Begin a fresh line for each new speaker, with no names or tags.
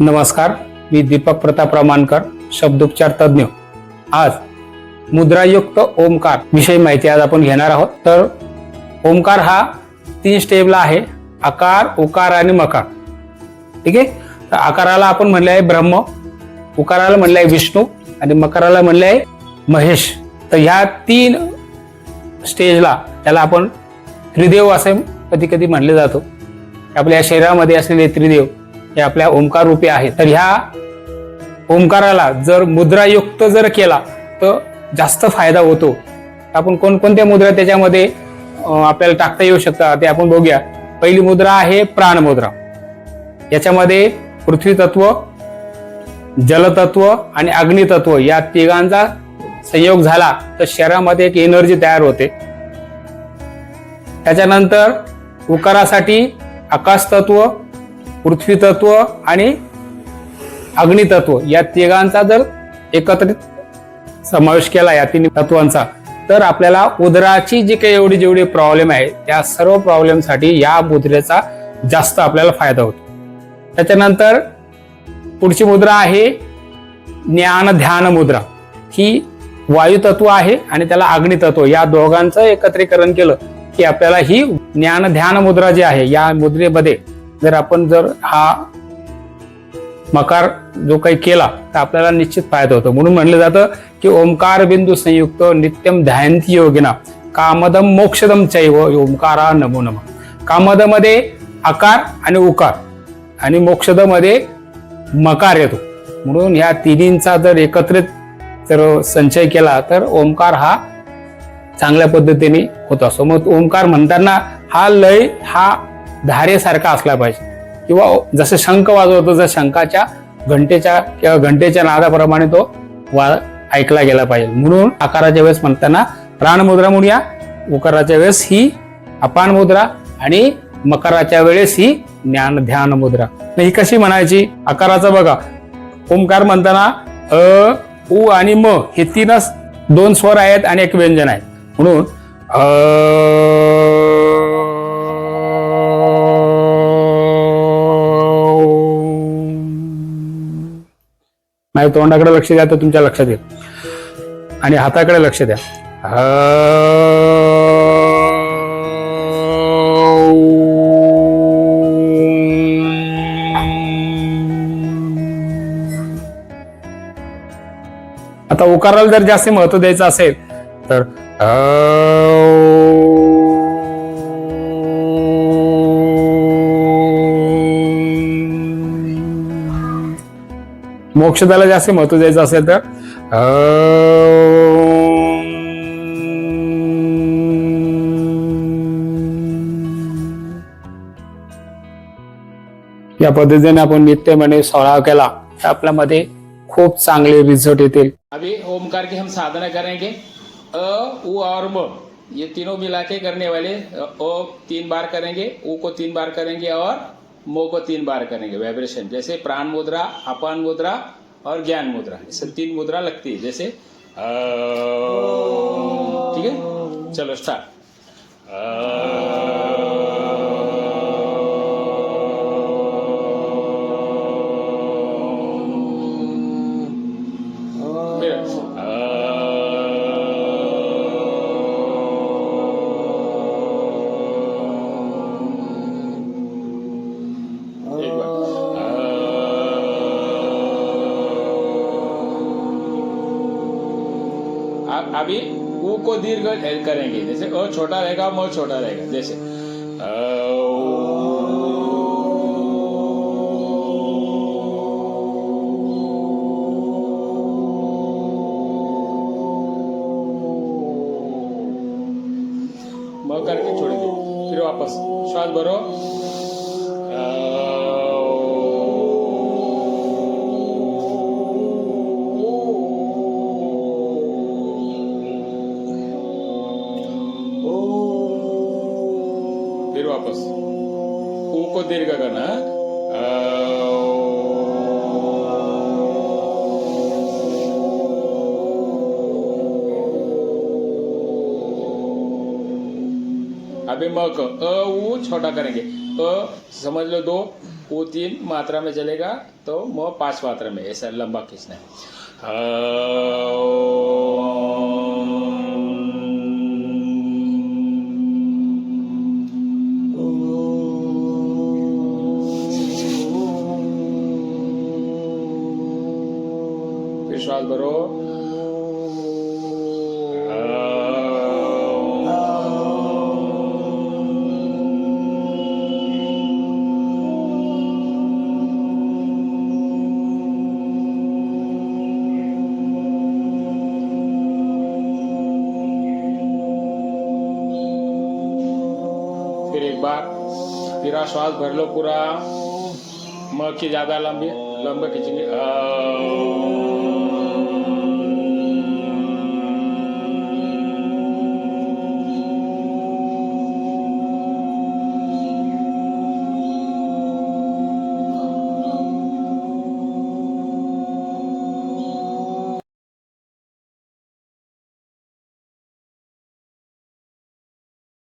नमस्कार मी दीपक प्रताप रमानकर शब्दोपचार तज्ज्ञ. आज मुद्रायुक्त ओमकार विषयी माहिती आज आपण घेणार आहोत. तर ओमकार हा तीन स्टेपला आहे आकार उकार आणि मकार. ठीक आहे? तर आकाराला आपण म्हणले आहे ब्रह्म उकाराला म्हणले आहे विष्णू आणि मकाराला म्हणले आहे महेश. तर ह्या तीन स्टेजला त्याला आपण त्रिदेव असे कधी कधी म्हणले जातो. आपल्या शरीरामध्ये असलेले त्रिदेव हे आपल्या ओंकार रूपे आहे. तर ह्या ओंकाराला जर मुद्रायुक्त जर केला तर जास्त फायदा होतो. आपण कोणकोणत्या मुद्रा त्याच्यामध्ये आपल्याला टाकता येऊ शकतात ते आपण बघूया. पहिली मुद्रा आहे प्राणमुद्रा. याच्यामध्ये पृथ्वी तत्व जलतत्व आणि अग्नितत्व या तिघांचा संयोग झाला तर शरीरामध्ये एक एनर्जी तयार होते. त्याच्यानंतर उकारासाठी आकाश तत्व पृथ्वी तत्व आणि अग्नितत्व या तिघांचा जर एकत्रित समावेश केला या तीन तत्वांचा तर आपल्याला उदराची जी काही एवढी जेवढी प्रॉब्लेम आहे त्या सर्व प्रॉब्लेमसाठी या मुद्रेचा जास्त आपल्याला फायदा होतो. त्याच्यानंतर पुढची मुद्रा आहे ज्ञान ध्यान मुद्रा. ही वायुतत्व आहे आणि त्याला अग्नितत्व या दोघांचं एकत्रीकरण केलं की आपल्याला ही ज्ञान ध्यान मुद्रा जी आहे या मुद्रेमध्ये जर आपण जर हा मकार जो काही केला तर आपल्याला निश्चित फायदा होतो. म्हणून म्हणलं जातं की ओंकार बिंदू संयुक्त नित्यम ध्यानती योगिना कामदम मोक्षदम चैव ओंकारा नमो नम. कामदमध्ये आकार आणि उकार आणि मोक्षदमध्ये मकार येतो. म्हणून ह्या तिन्हींचा जर एकत्रित जर संचय केला तर ओंकार हा चांगल्या पद्धतीने होत असतो. मग ओंकार म्हणताना हा लय हा धारेसारखा असला पाहिजे. किंवा जसं शंख वाजवतो जसं शंखाच्या घंटेच्या किंवा घंटेच्या नादाप्रमाणे तो वा ऐकला गेला पाहिजे. म्हणून आकाराच्या वेळेस म्हणताना प्राणमुद्रा म्हणूया. उकाराच्या वेळेस ही अपान मुद्रा आणि मकराच्या वेळेस ही ज्ञान ध्यान मुद्रा. ही कशी म्हणायची? आकाराचं बघा. ओंकार म्हणताना अ उ आणि म हे तीनच दोन स्वर आहेत आणि एक व्यंजन आहे. म्हणून अ माझ्या तोंडाकडे लक्ष द्या तर तुमच्या लक्षात येईल. आणि हाताकडे लक्ष द्या. आता उकाराला जर जास्त महत्त्व द्यायचं असेल तर मोक्षदाला जास्त महत्त्व द्यायचं असेल तर या पद्धतीने आपण नित्यपणे सराव केला. तर आपल्यामध्ये खूप चांगले रिझल्ट येतील.
अभी ओमकार की हम साधना करेंगे. अ उ और म. ये तीनों मिला के करने वाले ओ तीन बार करेंगे उ को तीन बार करेंगे और मो को तीन बार करेंगे वाइब्रेशन जैसे प्राण मुद्रा, अपान मुद्रा और ज्ञान मुद्रा इससे तीन मुद्रा लगती है, जैसे ठीक है? चलो स्टार्ट अभी उ को दीर्घ एल करेंगे, जैसे अ छोटा रहेगा म छोटा रहेगा, जैसे। म करके छोड़ेंगे फिर वापस। श्वास भरो। फिर वापस। ऊ को दीर्घ करना। अभी म क। अ उ छोटा करेंगे। अ, समझ लो दो। वो तीन मात्रा में चलेगा तो म पाँच मात्रा में, ऐसा लंबा खींचना है फिर फिर एक बार फिर श्वास भर लो पूरा। मग की ज्यादा लंबी लंबा खींचेंगे